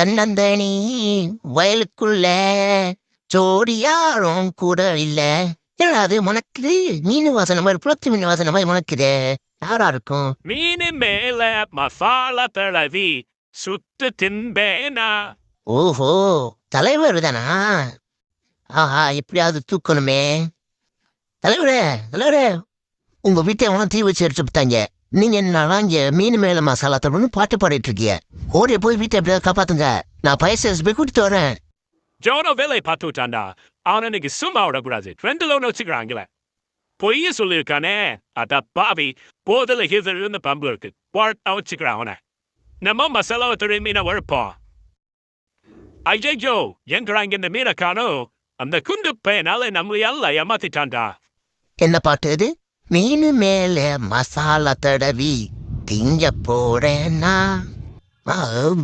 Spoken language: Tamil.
தன்னந்தனி வயலுக்குள்ள ஜோடியாரும் கூட இல்ல. அது முனக்குது மீன் வாசனை மாதிரி புலத்து மீன் வாசனை மாதிரி முனக்குதே யாரா இருக்கும்? மீன் மேல மசாலா தடவி சுத்து தின்பேனா? ஓஹோ தலைவர் தானா? ஆஹா எப்படியாவது தூக்கணுமே. தலைவரே தலைவரே உங்க வீட்டை எவனும் தீ வச்சு எடுத்து விட்டாங்க நீங்க என்னடா இங்க மீன் மேல மசாலா தரணும்னு பாட்டு பாடிட்டு இருக்கீங்க? ஓடிய போய் வீட்டை எப்படியாவது காப்பாத்துங்க. நான் பைசா போய் கூட்டிட்டு வரேன். ஜோனோ வேலை பார்த்துட்டான்டா. அவன் இன்னைக்கு சும்மா விடக்கூடாது. ரெண்டு லோன் வச்சுக்கிறாங்களே. பொய்ய சொல்லியிருக்கானே. அட பாவி. போதில் இருந்த பம்பு இருக்கு. வாழ்த்தா வச்சுக்கிறான் அவனை. நம்ம மசாலாவை துறை மீனை வழுப்போம் ஐயோ எங்கிறாங்க இந்த மீனை காணும் அந்த குண்டு பையனால நம்மளை எல்லாம் ஏமாத்திட்டான்டா. என்ன பாட்டு இது? மீன் மேல மசாலா தடவி திங்க போறேன்னா. Um,